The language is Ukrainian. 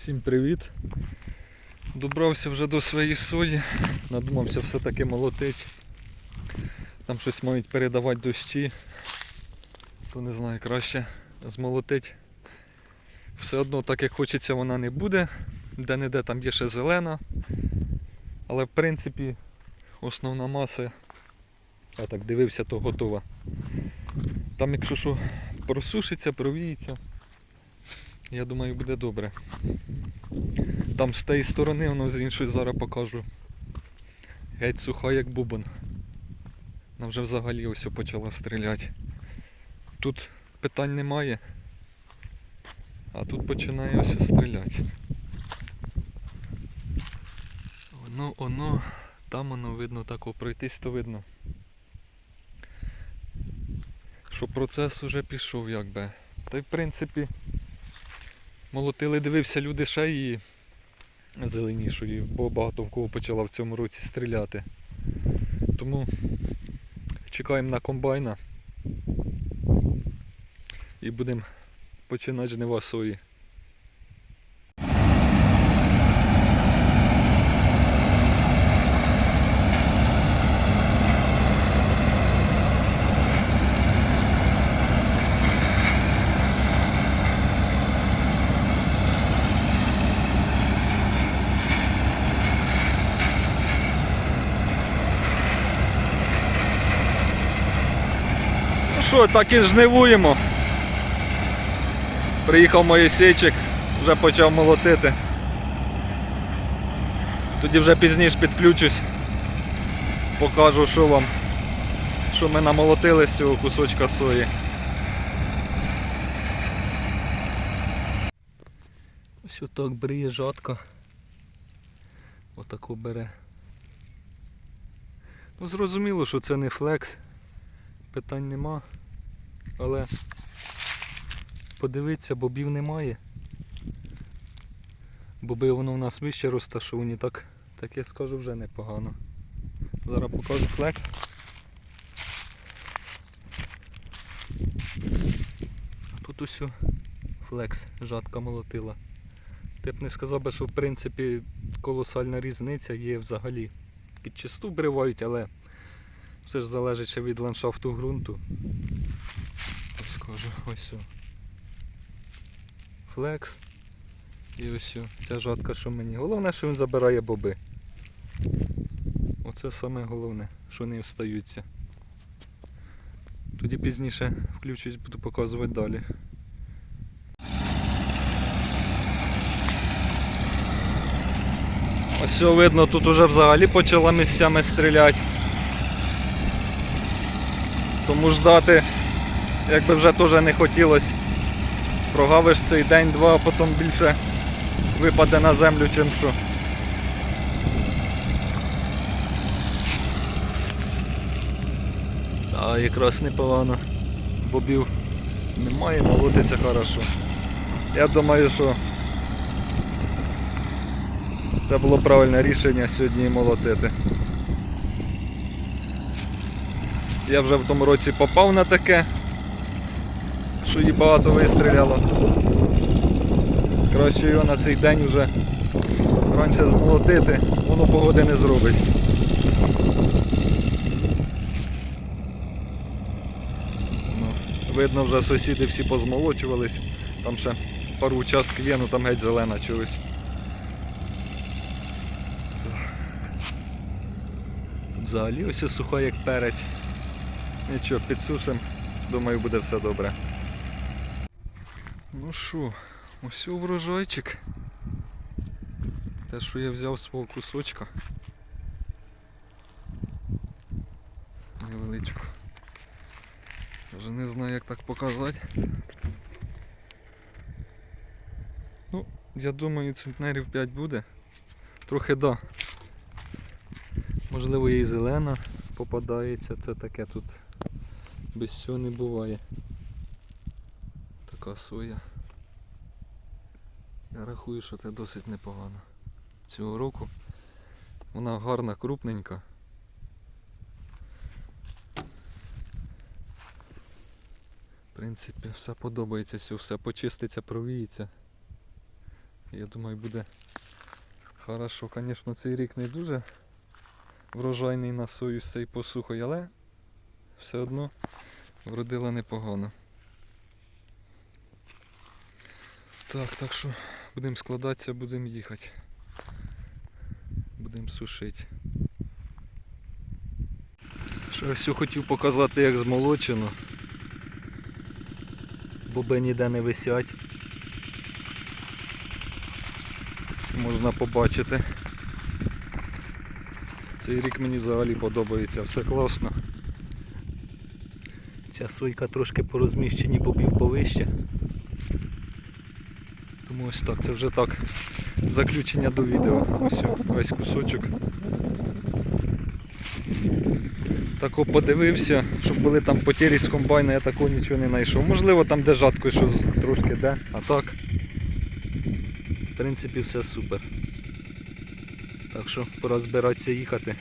Всім привіт! Добрався вже до своєї сої, надумався все-таки молотить. Там щось мають передавати дощі, то не знаю, краще змолотить. Все одно так як хочеться вона не буде, де-не-де там є ще зелена. Але в принципі основна маса, я так дивився, то готова. Там якщо що просушиться, провіється, я думаю буде добре. Там з тієї сторони, воно з іншої зараз покажу. Геть суха як бубон. Вона вже взагалі ось почала стріляти. Тут питань немає. А тут починає ось стріляти. Воно, воно, там воно видно тако пройтись, то видно. Що процес уже пішов якби. Та й в принципі молотили, дивився люди ще її зеленішої, бо багато в кого почала в цьому році стріляти. Тому чекаємо на комбайна і будемо починати жнива сої. Що, так і жнивуємо. Приїхав Моїсейчик, вже почав молотити. Тоді вже пізніше підключусь. Покажу, що вам, що ми намолотили з цього кусочка сої. Ось отак бриє жатка. Отаку бере. Ну зрозуміло, що це не флекс питань нема. Але подивитися, бобів немає. Боби воно в нас вище розташовані, так, так я скажу вже непогано. Зараз покажу флекс. Тут усю флекс жатка молотила. Ти б не сказав би, що в принципі колосальна різниця є взагалі. Під чисту бривають, але все ж залежить від ландшафту ґрунту. Ось ось. Флекс. І ось ця жатка, що мені. Головне, що він забирає боби. Оце саме головне, що не встаються. Тоді пізніше включусь, буду показувати далі. Ось видно, тут уже взагалі почала місцями стріляти. Тому ждати, якби вже теж не хотілося. Прогавиш цей день-два, а потім більше випаде на землю, чим що. А якраз непогано. Бобів немає, молотиться хорошо. Я думаю, що це було правильне рішення сьогодні молотити. Я вже в тому році попав на таке, що її багато вистріляло. Краще його на цей день вже раніше змолотити, воно погоди не зробить. Ну, видно вже сусіди всі позмолочувались, там ще пару участків є, ну там геть зелена чогось. Взагалі ось суха як перець. Нічого, підсушим, думаю, буде все добре. Ну що, ось врожайчик. Те, що я взяв свого кусочка. Невеличку. Вже не знаю як так показати. Ну, я думаю, центнерів 5 буде. Трохи да. Можливо, і зелена попадається, це таке тут без цього не буває. Така соя. Я рахую, що це досить непогано. Цього року вона гарна, крупненька. В принципі, все подобається, все, почиститься, провіється. Я думаю, буде хорошо. Звісно, цей рік не дуже врожайний на сою з цією посухою, але все одно вродила непогано. Так, так що будемо складатися, будемо їхати. Будемо сушити. Ще ось хотів показати, як змолочено. Боби ніде не висять. Можна побачити. Цей рік мені взагалі подобається, все класно. Ця сойка трошки по розміщенні бобів повище. Тому ось так, це вже так. Заключення до відео. Ось весь кусочок. Тако подивився, щоб були там потері з комбайна, я такого нічого не знайшов. Можливо там де жатко що трошки де, а так. В принципі все супер. Так що пора збиратися їхати.